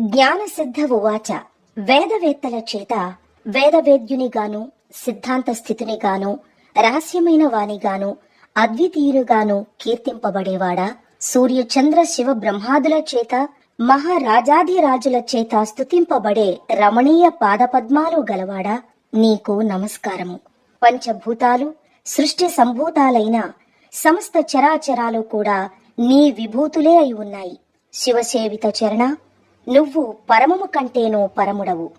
జ్ఞానసిద్ధ ఉవాచ వేదవేత్తల చేత వేదవేద్యునిగాను సిద్ధాంత స్థితినిగాను రహస్యమైన వానిగాను అద్వితీయునిగాను కీర్తింపబడేవాడా? సూర్యచంద్ర శివ బ్రహ్మాదుల చేత మహారాజాధిరాజుల చేత స్తుతింపబడే రమణీయ పాదపద్మాలు గలవాడా? నీకు నమస్కారము. పంచభూతాలు సృష్టి సంభూతాలైన సమస్త చరాచరాలు కూడా నీ విభూతులే అయి ఉన్నాయి. శివసేవిత చరణ నువ్వు పరమము కంటేనో పరముడవు.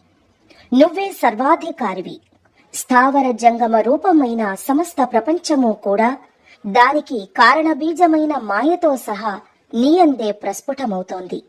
నువ్వే సర్వాధికారివి. స్థావర జంగమ రూపమైన సమస్త ప్రపంచము కూడా దానికి కారణబీజమైన మాయతో సహా నీయందే ప్రస్ఫుటమవుతోంది.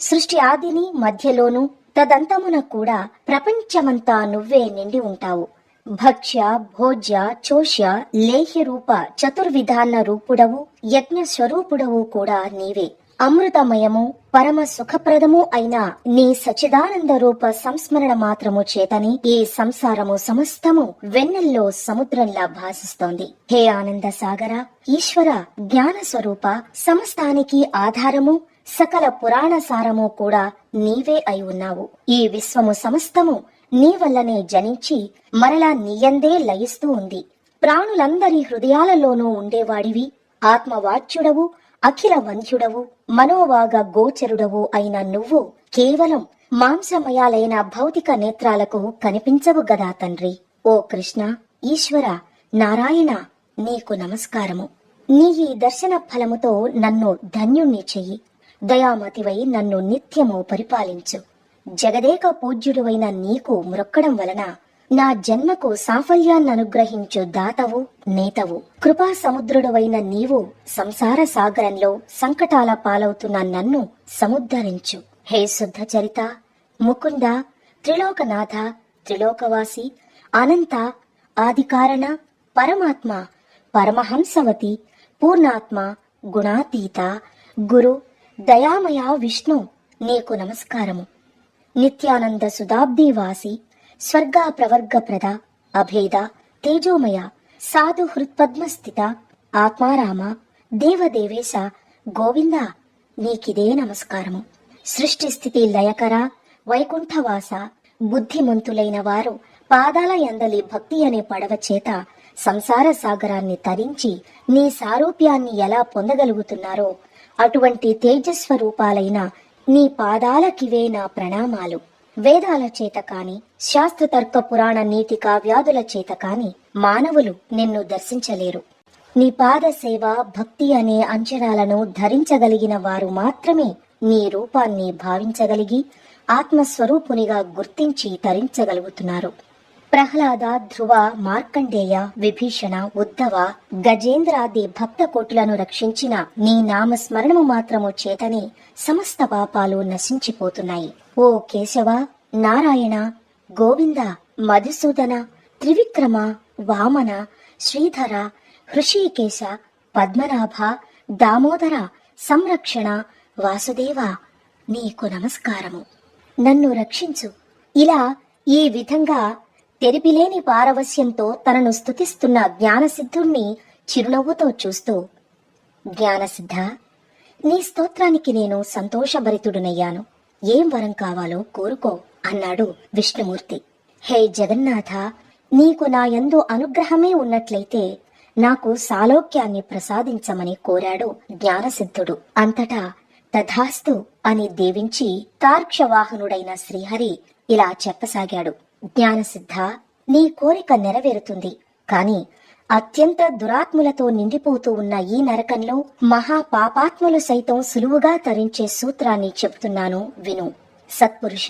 సృష్టి ఆదిని మధ్యలోను తదంతమున కూడా ప్రపంచమంతా నువ్వే నిండి ఉంటావు. భక్ష్య భోజ్య చోష్య లేహ్య రూప చతుర్విధాన రూపుడవు యజ్ఞ స్వరూపుడవు కూడా నీవే. అమృతమయము పరమ సుఖప్రదము అయిన నీ సచిదానంద రూప సంస్మరణ మాత్రము చేతని ఈ సంసారము సమస్తము వెన్నెల్లో సముద్రంలా భాసిస్తోంది. హే ఆనంద సాగర ఈశ్వర జ్ఞాన స్వరూప సమస్తానికి ఆధారము సకల పురాణ సారము కూడా నీవే అయి ఉన్నావు. ఈ విశ్వము సమస్తము నీ వల్లనే జనించి మరలా నీయందే లయిస్తూ ఉంది. ప్రాణులందరి హృదయాలలోనూ ఉండేవాడివి. ఆత్మవాచ్యుడవు అఖిల వంధ్యుడవు మనోవాగ గోచరుడవు అయిన నువ్వు కేవలం మాంసమయాలైన భౌతిక నేత్రాలకు కనిపించవు గదా తండ్రి. ఓ కృష్ణ ఈశ్వర నారాయణ నీకు నమస్కారము. నీ ఈ దర్శన ఫలముతో నన్ను ధన్యుణ్ణి చెయ్యి. దయామతివై నన్ను నిత్యము పరిపాలించు. జగదేక పూజ్యుడువైన నీకు మ్రొక్కడం వలన నా జన్మకు సాఫల్యాన్ని అనుగ్రహించు దాతవు నేతవు. కృపా సముద్రుడవైన నీవు సంసార సాగరంలో సంకటాల పాలవుతున్న నన్ను సముద్ధరించు. హే శుద్ధ చరిత ముకుంద త్రిలోకనాథ త్రిలోకవాసి అనంత ఆదికారణ పరమాత్మ పరమహంసవతి పూర్ణాత్మ గుణాతీత గురు దయామయ విష్ణు నీకు నమస్కారము. నిత్యానంద సుధాబ్దివాసి స్వర్గా ప్రవర్గ ప్రద అభేద తేజోమయ సాధు హృత్పద్మస్థిత ఆత్మారామ దేవదేవేశ గోవింద నీకిదే నమస్కారము. సృష్టి స్థితి లయకర వైకుంఠవాస బుద్ధిమంతులైన వారు పాదాల యందలి భక్తి అనే పడవ చేత సంసార సాగరాన్ని తరించి నీ సారూప్యాన్ని ఎలా పొందగలుగుతున్నారో అటువంటి తేజస్వరూపాలైన నీ పాదాలకివే నా ప్రణామాలు. వేదాల చేత కాని శాస్త్రతర్క పురాణ నీతి కావ్యాదుల చేత కాని మానవులు నిన్ను దర్శించలేరు. నీ పాద సేవ భక్తి అనే అంచనాలను ధరించగలిగిన వారు మాత్రమే నీ రూపాన్ని భావించగలిగి ఆత్మస్వరూపునిగా గుర్తించి తరించగలుగుతున్నారు. ప్రహ్లాద ధ్రువ మార్కండేయ విభీషణ ఉద్ధవ గజేంద్రాది భక్త కోటులను రక్షించిన నీ నామస్మరణము మాత్రము చేతనే సమస్త పాపాలు నశించిపోతున్నాయి. ఓ కేశవ నారాయణ గోవింద మధుసూదన త్రివిక్రమ వామన శ్రీధర హృషికేశ పద్మనాభ దామోదర సంరక్షణ వాసుదేవ నీకు నమస్కారము. నన్ను రక్షించు. ఇలా ఈ విధంగా తెరిపిలేని పారవస్యంతో తనను స్తుతిస్తున్న జ్ఞానసిద్ధుణ్ణి చిరునవ్వుతో చూస్తూ జ్ఞానసిద్ధ నీ స్తోత్రానికి నేను సంతోషభరితుడునయ్యాను. ఏం వరం కావాలో కోరుకో అన్నాడు విష్ణుమూర్తి. హే జగన్నాథ నీకు నా యందు అనుగ్రహమే ఉన్నట్లయితే నాకు సాలోక్యాన్ని ప్రసాదించమని కోరాడు జ్ఞానసిద్ధుడు. అంతటా తథాస్తు అని దీవించి తార్క్షవాహనుడైన శ్రీహరి ఇలా చెప్పసాగాడు. జ్ఞానసిద్ధ నీ కోరిక నెరవేరుతుంది. కాని అత్యంత దురాత్ములతో నిండిపోతూ ఉన్న ఈ నరకంలో మహా పాపాత్ములు సైతం సులువుగా తరించే సూత్రాన్ని చెబుతున్నాను విను. సత్పురుష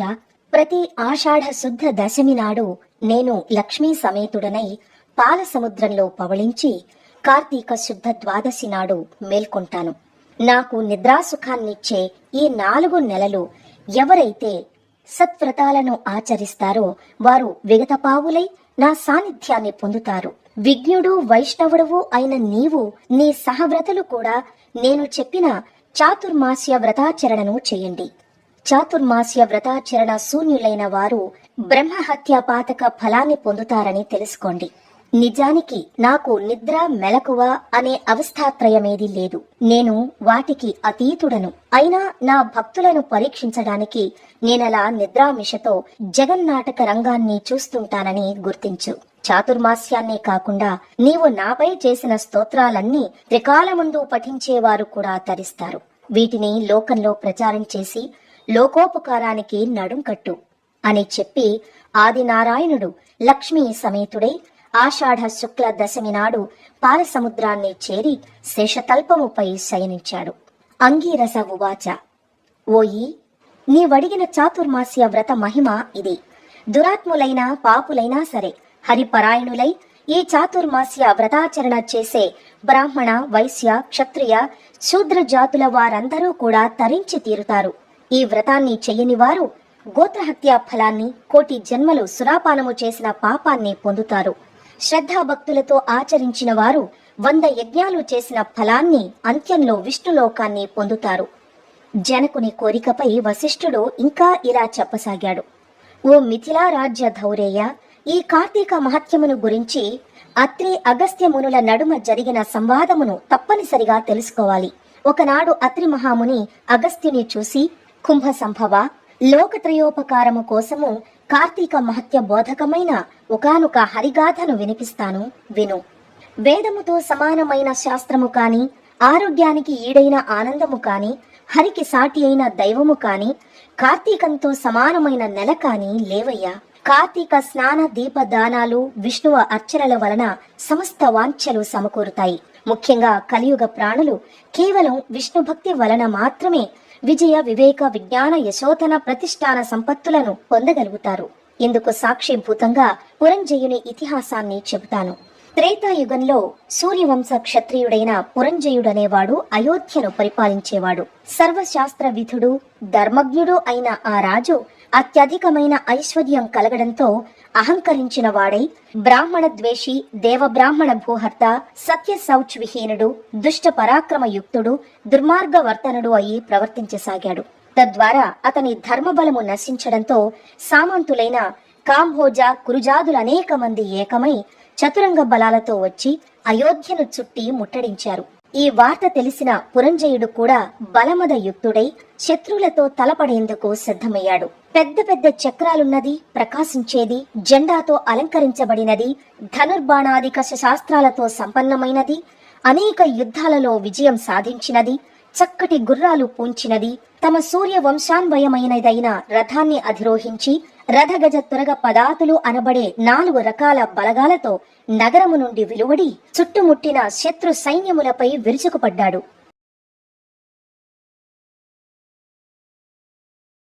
ప్రతి ఆషాఢ శుద్ధ దశమి నాడు నేను లక్ష్మీ సమేతుడనై పాల సముద్రంలో పవళించి కార్తీక శుద్ధ ద్వాదశి నాడు మేల్కొంటాను. నాకు నిద్రాసుఖాన్నిచ్చే ఈ నాలుగు నెలలు ఎవరైతే సత్వ్రతాలను ఆచరిస్తారో వారు విగతపావులై నా సాన్నిధ్యాన్ని పొందుతారు. విజ్ఞుడు వైష్ణవుడవు అయిన నీవు నీ సహవ్రతలు కూడా నేను చెప్పిన చాతుర్మాస్య వ్రతాచరణను చేయండి. చాతుర్మాస్య వ్రతాచరణ శూన్యులైన వారు బ్రహ్మహత్య పాతక ఫలాన్ని పొందుతారని తెలుసుకోండి. నిజానికి నాకు నిద్ర మెలకువ అనే అవస్థాత్రయమేది లేదు. నేను వాటికి అతీతుడను. అయినా నా భక్తులను పరీక్షించడానికి నేనలా నిద్రామిషతో జగన్నాటక రంగాన్ని చూస్తుంటానని గుర్తించు. చాతుర్మాస్యాన్నే కాకుండా నీవు నాపై చేసిన స్తోత్రాలన్నీ త్రికాలముందు పఠించేవారు కూడా తరిస్తారు. వీటిని లోకంలో ప్రచారం చేసి లోకోపకారానికి నడుం కట్టు అని చెప్పి ఆదినారాయణుడు లక్ష్మీ సమేతుడై ఆషాఢ శుక్ల దశమి నాడు పాలసముద్రాన్ని చేరి శేషతల్పముపై శయనించాడు. అంగీరస ఉవాచ. ఓయి నీవడిగిన చాతుర్మాస్య వ్రత మహిమ ఇది. దురాత్ములైనా పాపులైనా సరే హరిపరాయణులై ఈ చాతుర్మాస్య వ్రతాచరణ చేసే బ్రాహ్మణ వైశ్య క్షత్రియ శూద్ర జాతుల వారందరూ కూడా తరించి తీరుతారు. ఈ వ్రతాన్ని చెయ్యని వారు గోత్రహత్య ఫలాన్ని కోటి జన్మలు సురాపానము చేసిన పాపాన్ని పొందుతారు. శ్రద్ధాభక్తులతో ఆచరించిన వారు వంద యజ్ఞాలు చేసిన ఫలాన్ని అంత్యంలో విష్ణులోకాన్ని పొందుతారు. జనకుని కోరికపై వశిష్ఠుడు ఇంకా ఇలా చెప్పసాగాడు. ఓ మిథిలా రాజ్య ధౌరేయ ఈ కార్తీక మహత్యమును గురించి అత్రి అగస్త్య మునుల నడుమ జరిగిన సంవాదమును తప్పనిసరిగా తెలుసుకోవాలి. ఒకనాడు అత్రి మహాముని అగస్త్యుని చూసి కుంభ సంభవ లోకత్రయోపకారము కోసము కార్తీక మహత్య బోధకమైన ఒకనొక హరిగాథను వినిపిస్తాను విను. వేదముతో సమానమైన శాస్త్రము కాని ఆరోగ్యానికి ఈడైన ఆనందము కాని హరికి సాటి అయిన దైవము కాని కార్తీకంతో సమానమైన నెల కాని లేవయ్యా. కార్తీక స్నాన దీప దానాలు విష్ణువ అర్చనల వలన సమస్త వాంఛలు సమకూరుతాయి. ముఖ్యంగా కలియుగ ప్రాణులు కేవలం విష్ణు భక్తి వలన మాత్రమే విజయ వివేక విజ్ఞాన యశోధన ప్రతిష్టాన సంపత్తులను పొందగలుగుతారు. ఇందుకు సాక్షిభూతంగా పురంజయుని ఇతిహాసాన్ని చెబుతాను. త్రేతాయుగంలో సూర్యవంశ క్షత్రియుడైన పురంజయుడనేవాడు అయోధ్యను పరిపాలించేవాడు. సర్వశాస్త్ర విధుడు ధర్మజ్ఞుడు అయిన ఆ రాజు అత్యధికమైన ఐశ్వర్యం కలగడంతో అహంకరించిన వాడై బ్రాహ్మణ ద్వేషి దేవబ్రాహ్మణ భూహర్త సత్య శౌచ్ విహీనుడు దుష్ట పరాక్రమయుక్తుడు దుర్మార్గవర్తనుడు అయి ప్రవర్తించసాగాడు. తద్వారా అతని ధర్మబలము నశించడంతో సామంతులైన కాంభోజ కురుజాదులు అనేక మంది ఏకమై చతురంగ బలాలతో వచ్చి అయోధ్యను చుట్టి ముట్టడించారు. ఈ వార్త తెలిసిన పురంజయుడు కూడా బలమద యుక్తుడై శత్రువులతో తలపడేందుకు సిద్ధమయ్యాడు. పెద్ద పెద్ద చక్రాలున్నది ప్రకాశించేది జెండాతో అలంకరించబడినది ధనుర్బాణాదిక శాస్త్రాలతో సంపన్నమైనది అనేక యుద్ధాలలో విజయం సాధించినది చక్కటి గుర్రాలు పూంచినది తమ సూర్య వంశాన్వయమైనదైన రథాన్ని అధిరోహించి రథగజ త్వరగ పదాతులు అనబడే నాలుగు రకాల బలగాలతో నగరము నుండి వెలువడి చుట్టుముట్టిన శత్రు సైన్యములపై విరుచుకుపడ్డాడు.